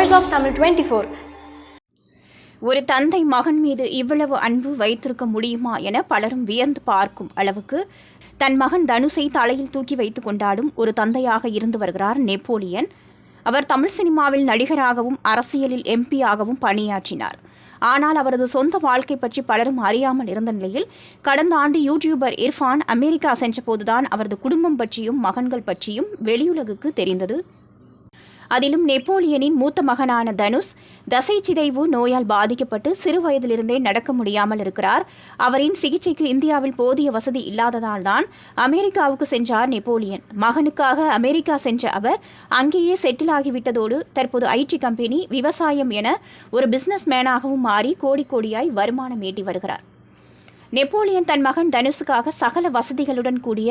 Voice of Tamil twenty four ஒரு தந்தை மகன் மீது இவ்வளவு அன்பு வைத்திருக்க முடியுமா என பலரும் வியந்து பார்க்கும் அளவுக்கு தன் மகன் தனுஷை தலையில் தூக்கி வைத்து கொண்டாடும் ஒரு தந்தையாக இருந்து வருகிறார் நெப்போலியன். அவர் தமிழ் சினிமாவில் நடிகராகவும் அரசியலில் எம்பியாகவும் பணியாற்றினார். ஆனால் அவரது சொந்த வாழ்க்கை பற்றி பலரும் அறியாமல் இருந்த நிலையில் கடந்த ஆண்டு யூடியூபர் இர்ஃபான் அமெரிக்கா சென்றபோதுதான் அவரது குடும்பம் பற்றியும் மகன்கள் பற்றியும் வெளியுலகுக்கு தெரிந்தது. அதிலும் நெப்போலியனின் மூத்த மகனான தனுஷ் தசை சிதைவு நோயால் பாதிக்கப்பட்டு சிறு வயதிலிருந்தே நடக்க முடியாமல் இருக்கிறார். அவரின் சிகிச்சைக்கு இந்தியாவில் போதிய வசதி இல்லாததால் தான் அமெரிக்காவுக்கு சென்றார் நெப்போலியன். மகனுக்காக அமெரிக்கா சென்ற அவர் அங்கேயே செட்டில் ஆகிவிட்டதோடு தற்போது ஐடி கம்பெனி விவசாயம் என ஒரு பிசினஸ் மேனாகவும் மாறி கோடி கோடியாய் வருமானம் ஈட்டி வருகிறார். நெப்போலியன் தன் மகன் தனுஷுக்காக சகல வசதிகளுடன் கூடிய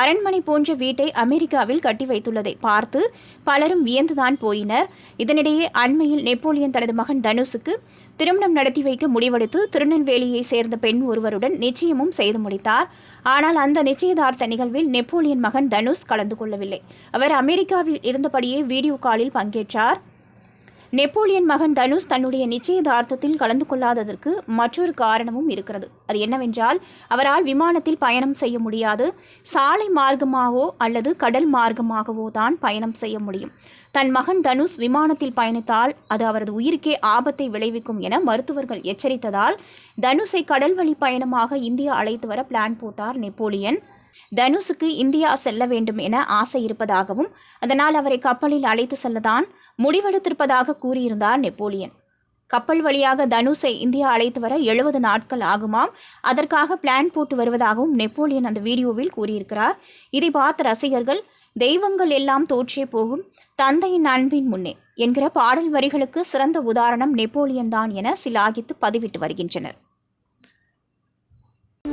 அரண்மனை போன்ற வீட்டை அமெரிக்காவில் கட்டி வைத்துள்ளதை பார்த்து பலரும் வியந்துதான் போயினர். இதனிடையே அண்மையில் நெப்போலியன் தனது மகன் தனுஷுக்கு திருமணம் நடத்தி வைக்க முடிவெடுத்து திருநெல்வேலியை சேர்ந்த பெண் ஒருவருடன் நிச்சயமும் செய்து முடித்தார். ஆனால் அந்த நிச்சயதார்த்த நிகழ்வில் நெப்போலியன் மகன் தனுஷ் கலந்து கொள்ளவில்லை. அவர் அமெரிக்காவில் இருந்தபடியே வீடியோ காலில் பங்கேற்றார். நெப்போலியன் மகன் தனுஷ் தன்னுடைய நிச்சயதார்த்தத்தில் கலந்து கொள்ளாததற்கு மற்றொரு காரணமும் இருக்கிறது. அது என்னவென்றால் அவரால் விமானத்தில் பயணம் செய்ய முடியாது. சாலை மார்க்கமாகவோ அல்லது கடல் மார்க்கமாகவோ தான் பயணம் செய்ய முடியும். தன் மகன் தனுஷ் விமானத்தில் பயணித்தால் அது அவரது உயிருக்கே ஆபத்தை விளைவிக்கும் என மருத்துவர்கள் எச்சரித்ததால் தனுஷை கடல் வழி பயணமாக இந்தியா அழைத்து வர பிளான் போட்டார் நெப்போலியன். தனுஷுக்கு இந்தியா செல்ல வேண்டும் என ஆசை இருப்பதாகவும் அதனால் அவரை கப்பலில் அழைத்து செல்லதான் முடிவெடுத்திருப்பதாக கூறியிருந்தார் நெப்போலியன். கப்பல் வழியாக தனுஷை இந்தியா அழைத்து வர எழுபது நாட்கள் ஆகுமாம். அதற்காக பிளான் போட்டு வருவதாகவும் நெப்போலியன் அந்த வீடியோவில் கூறியிருக்கிறார். இதை பார்த்த ரசிகர்கள் தெய்வங்கள் எல்லாம் தோற்றே போகும் தந்தையின் அன்பின் முன்னே என்கிற பாடல் வரிகளுக்கு சிறந்த உதாரணம் நெப்போலியன் தான் என சிலாகித்து பதிவிட்டு வருகின்றனர்.